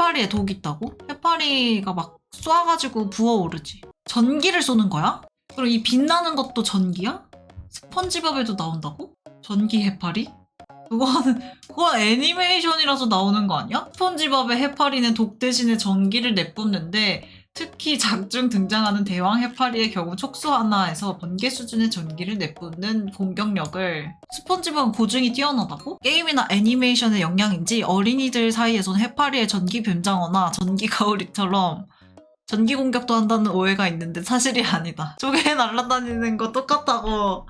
해파리에 독 있다고? 해파리가 막 쏴가지고 부어오르지. 전기를 쏘는 거야? 그리고 이 빛나는 것도 전기야? 스펀지밥에도 나온다고? 전기 해파리? 그거는 그건 애니메이션이라서 나오는 거 아니야? 스펀지밥의 해파리는 독 대신에 전기를 내뿜는데 특히 작중 등장하는 대왕 해파리의 경우 촉수 하나에서 번개 수준의 전기를 내뿜는 공격력을 스펀지밥은 고증이 뛰어나다고? 게임이나 애니메이션의 영향인지 어린이들 사이에선 해파리의 전기 뱀장어나 전기 가오리처럼 전기 공격도 한다는 오해가 있는데 사실이 아니다. 쪼개 날아다니는 거 똑같다고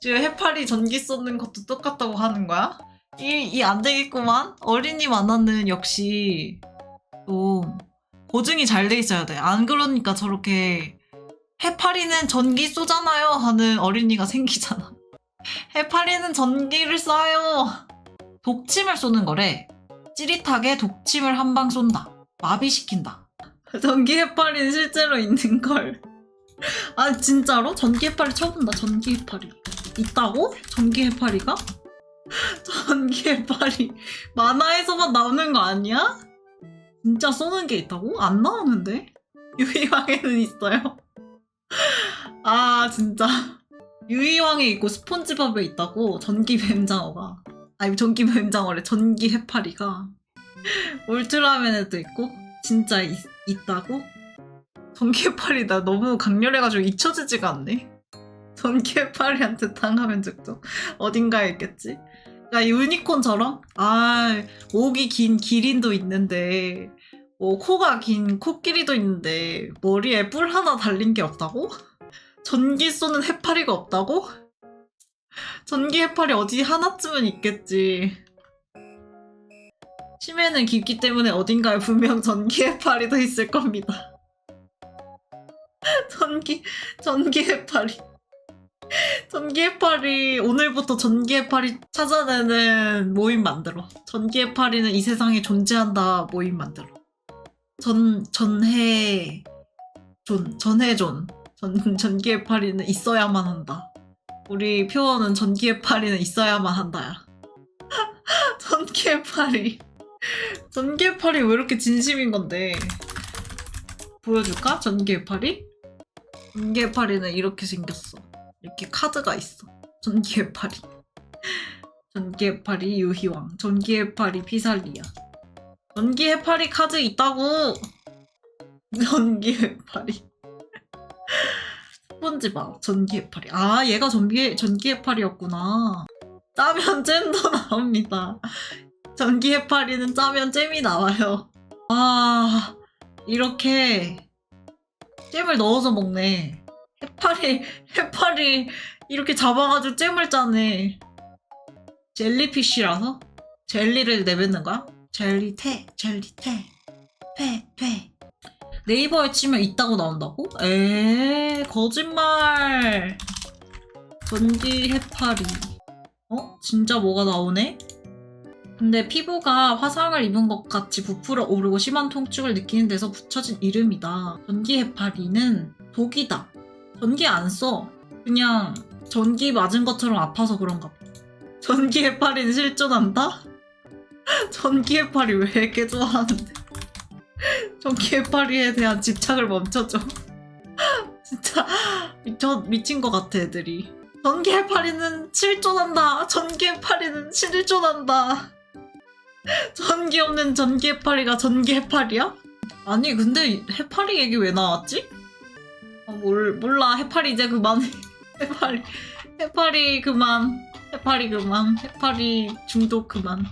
지금 해파리 전기 쏟는 것도 똑같다고 하는 거야? 이, 이안 되겠구만. 어린이 만화는 역시 또 보증이 잘 돼 있어야 돼. 안 그러니까 저렇게 해파리는 전기 쏘잖아요 하는 어린이가 생기잖아. 해파리는 전기를 쏴요. 독침을 쏘는 거래. 찌릿하게 독침을 한 방 쏜다. 마비시킨다. 전기 해파리는 실제로 있는 걸. 아 진짜로? 전기 해파리 처음 본다. 전기 해파리. 있다고? 전기 해파리가? 전기 해파리 만화에서만 나오는 거 아니야? 진짜 쏘는 게 있다고? 안 나오는데? 유이왕에는 있어요. 아 진짜 유이왕에 있고 스폰지밥에 있다고 전기 뱀장어가 아니 전기 뱀장어래 전기 해파리가 울트라맨에도 있고 진짜 있, 있다고? 전기 해파리 나 너무 강렬해가지고 잊혀지지가 않네. 전기 해파리한테 당하면 죽죠. 어딘가에 있겠지. 야 유니콘처럼 아 목이 긴 기린도 있는데 뭐 코가 긴 코끼리도 있는데 머리에 뿔 하나 달린 게 없다고? 전기 쏘는 해파리가 없다고? 전기 해파리 어디 하나쯤은 있겠지. 심해는 깊기 때문에 어딘가에 분명 전기 해파리도 있을 겁니다. 전기 전기 해파리. 전기 해파리 오늘부터 전기 해파리 찾아내는 모임 만들어. 전기 해파리는 이 세상에 존재한다 모임 만들어. 전 전해 존 전해 존 전 전기 해파리는 있어야만 한다. 우리 표어는 전기 해파리는 있어야만 한다야. 전기 해파리. 전기 해파리 왜 이렇게 진심인 건데? 보여줄까? 전기 해파리? 전기 해파리는 이렇게 생겼어. 이렇게 카드가 있어. 전기 해파리. 전기 해파리 유희왕. 전기 해파리 피살리아. 전기 해파리 카드 있다고! 전기 해파리. 스폰지밥. 전기 해파리. 아, 얘가 전기, 전기 해파리였구나. 짜면 잼도 나옵니다. 전기 해파리는 짜면 잼이 나와요. 아, 이렇게 잼을 넣어서 먹네. 해파리, 해파리 이렇게 잡아가지고 잼을 짜네. 젤리피쉬라서 젤리를 내뱉는 거야? 젤리태, 퇴, 퇴. 네이버에 치면 있다고 나온다고? 에 거짓말. 전기 해파리. 어? 진짜 뭐가 나오네? 근데 피부가 화상을 입은 것 같이 부풀어 오르고 심한 통증을 느끼는 데서 붙여진 이름이다. 전기 해파리는 독이다. 전기 안 써. 그냥 전기 맞은 것처럼 아파서 그런가 봐. 전기 해파리는 실존한다? 전기 해파리 왜 이렇게 좋아하는데? 전기 해파리에 대한 집착을 멈춰줘. 진짜 미쳐, 미친 것 같아, 애들이. 전기 해파리는 실존한다. 전기 해파리는 실존한다. 전기 없는 전기 해파리가 전기 해파리야? 아니, 근데 해파리 얘기 왜 나왔지? 아, 몰, 몰라. 해파리 이제 그만해. 해파리. 해파리 그만. 해파리 그만. 해파리 중독 그만.